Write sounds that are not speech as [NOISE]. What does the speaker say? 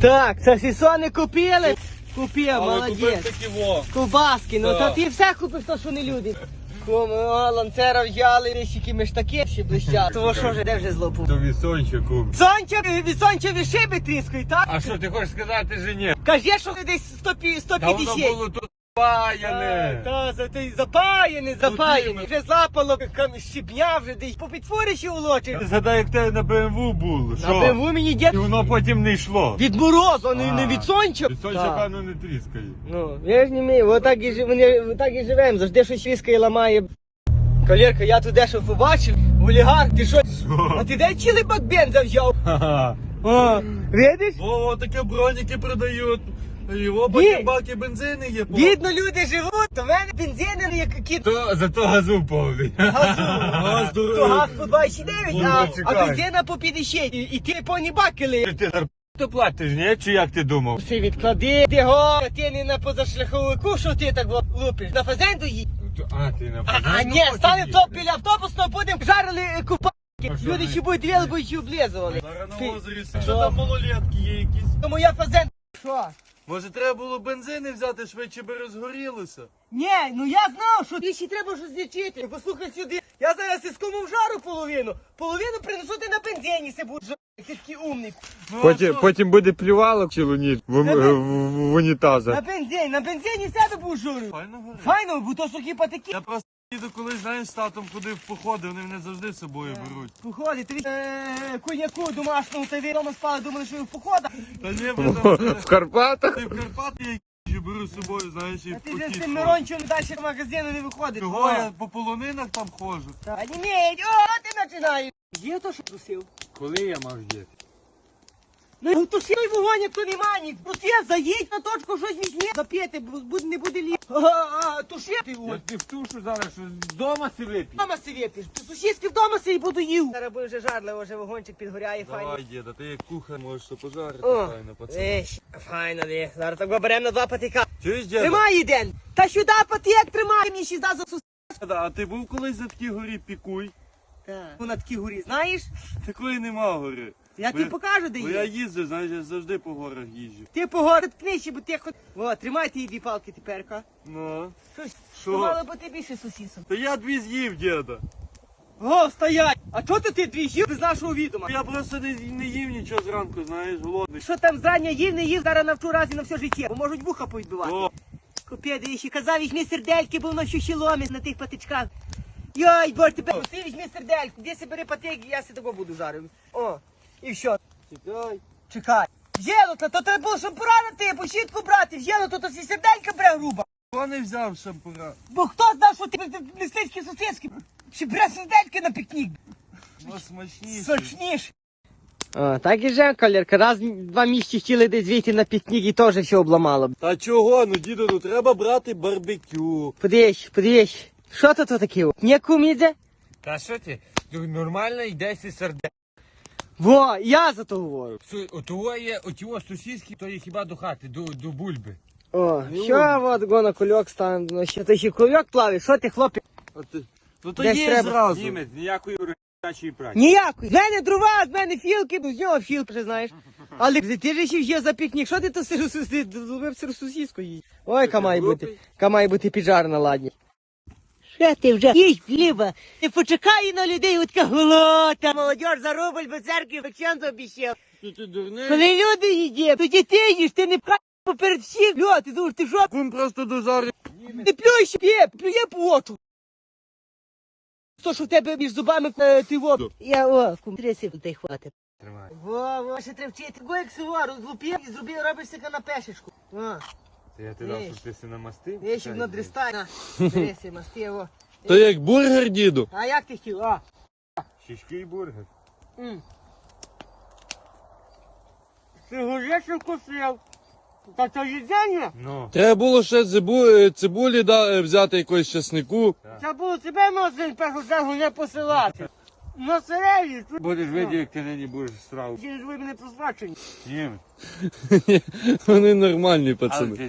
Так, сосисони купили? Купив, молодець. Кубаски. Ну то та ти все купиш, то що не люди. Кому, ланцера взяли, ж такі ще блищать. Того що ж, де вже злопу? То вісончику. Сонча, від сончеві шиби тріскають, так? А що ти хочеш сказати жені? Кажи, що десь 150. Та воно 150. було тут паяне. Та, за ти запаяний, запаяний. Вже злапало кам- щебня, вже десь по підфорі ще улочив. Згадай, як тебе на БМВ було. На БМВ мені дід І воно потім не йшло. від морозу, не, не від сонця. Сончик, Так. певно, не тріскає. Ну, я ж не мій, отак і, жи- вони- отак і живемо, завжди щось віскає ламає. Кавалерка, я тут дещо побачив, олігарх, ти що? А ти де цілий бак бенза взяв? Ха-ха. О, видиш? О, таке броніки продають. Його Ні. баки бензини є. Бідно люди живуть, то в мене бензини як кіт. То, зато газу повний. [LAUGHS] Газ То дорогий. газ по 2,9, а, Ну, а бензина по 50. І, і ти повні баки лиєш. Ти зарплату платиш, ні? Чи як ти думав? Ти відклади, ти го, ти не на позашляховику, що ти так лупиш, на фазенду їдь. А, ти на А, а ні, стане то біля автобусного, будемо жарили е, купаки. Люди ще будуть віли, будуть ще облизували. Зараз Ти- на озері, Що? що там малолетки є якісь. Тому я фазенду. Що? Може треба було бензини взяти, швидше би розгорілося. Ні, ну я знав, що ти ще треба щось лічити. Послухай сюди, я зараз із кому вжару половину. Половину принесу ти на бензині, будеш жарити. Ти такий умник. Ну, Потім, а що? потім буде плювало цілу ніч в, в, в, в унітазах. На бензині, на бензині себе будеш жарити. Файно горить. Файно, бо то сухі патики. Я просто їду, коли знаєш, з татом ходив в походи, вони мене завжди з собою беруть. Походи, ти е, коньяку домашнього, та ви вдома спали, думали, що ви в походах. Та ні, бля, там В Карпатах? ти в Карпати я їжджу, беру з собою, знаєш, і А ти вже з цим. Мирончем далі в магазину не виходиш. Чого О. я по полонинах там ходжу? Та не о, ти починаєш. Є то, що трусив? Коли я мав діти? Ну, туши той вогонь, як то нема ні. Трусив, заїдь на точку, щось візьми, зап'єти, бо буде- не буде лі. А, а, туши ти вогонь. ти втушу зараз, що вдома си вип'єш. Вдома си вип'єш. Ти сусідськи вдома си і буду їв. Зараз буде вже жарливо, вже вогончик підгоряє, файно. Давай, діда, ти як кухар можеш то пожарити, О, файно, пацан. Еш, файно, де. Зараз так беремо на два патика. Чуєш, діда? Тримай один. Та сюди патик тримай, мені ще за сус. А ти був колись на такій горі пікуй? Так. На такій горі, знаєш? Такої нема гори. Я тобі покажу, де Бо я є. їздив, знаєш, я завжди по горах їжджу. Ти по горі ткнись, бо ти хоч... О, тримай ті дві палки тепер, ка. Ну. Щось, Що? то мало бути більше сусісом. Та я дві з'їв, діда. О, стоять! А чого ти дві їв без нашого відома? Я просто не, не їв нічого зранку, знаєш, голодний. Що там зрання їв, не їв, зараз навчу разі на все життя, бо можуть вуха повідбивати. О, Купи, де ще казав, візьми сердельки, бо воно ще ще ломить на тих патичках. Йой, боже, тебе ти візьми сердельку, де си бери патик, я си того буду жарив. О, і що? чекай. Чекай. Єлота, то треба було шампура на ти, бо щітку брати, єлота, то сі серделька бре груба. Хто не взяв шампура? Бо хто знав, що ти мисливські сусідські, ще бре сердельки на пікнік. Ну, смачніше. Сочніш. О, так і же, колірка. Раз два місяці хотіли десь вийти на пікнік і теж все обламало. Та чого? Ну, діду, ну треба брати барбекю. Подивись, подивись. Що тут таке? Не кумідзе? Та що ти? Нормально йде сі. Во, я за то говорю. Отого є, отього сусідські, то є хіба до хати, до, до бульби. О, що от го на кульок стане, ну ще ти ще кульок плавиш, що ти, хлопець? Ну то Десь є треба. зразу. Німець, ніякої урочачої праці. Ніякої. З мене дрова, з мене філки, ну з нього філки, вже знаєш. Але ти ж ще є за пікнік, що ти то сиру зробив сусідську їсть? Ой, яка має бути, яка має бути піджарна ладні. Що ти вже їсть хліба? Ти почекай на людей, от така голота. Молодь за рубль без церкви векчен обіщав. Ти, ти дурний? Коли люди їдять, тоді ти їш, ти не пхай поперед всіх. Льо, ти думаєш, ти що? Кум просто дожарив. Не плюй ще, п'є, плює по очу. То, що в тебе між зубами е, ти воду. Я, о, кум, трясів тут хватить. Тримай. Во, во, ще треба вчити. Го як сува, розлупив і зробив, робиш себе на пешечку. О, Це я ти дав, Ні. щоб ти си намастив? я ще надрістай. На, дивися, масти, во. То як бургер, діду. А як ти хотів? А. Щічки і бургер. м. Ти горячо вкусив. Та це їдення? Ну. Треба було ще цибу... е, цибулі да... е, взяти якогось часнику. Це було тебе можна першу чергу не посилати. На середі, тут Будеш видіти, як ти нині будеш страву. ви мене прозрачені. Німець. [LAUGHS] Вони нормальні пацани. Ти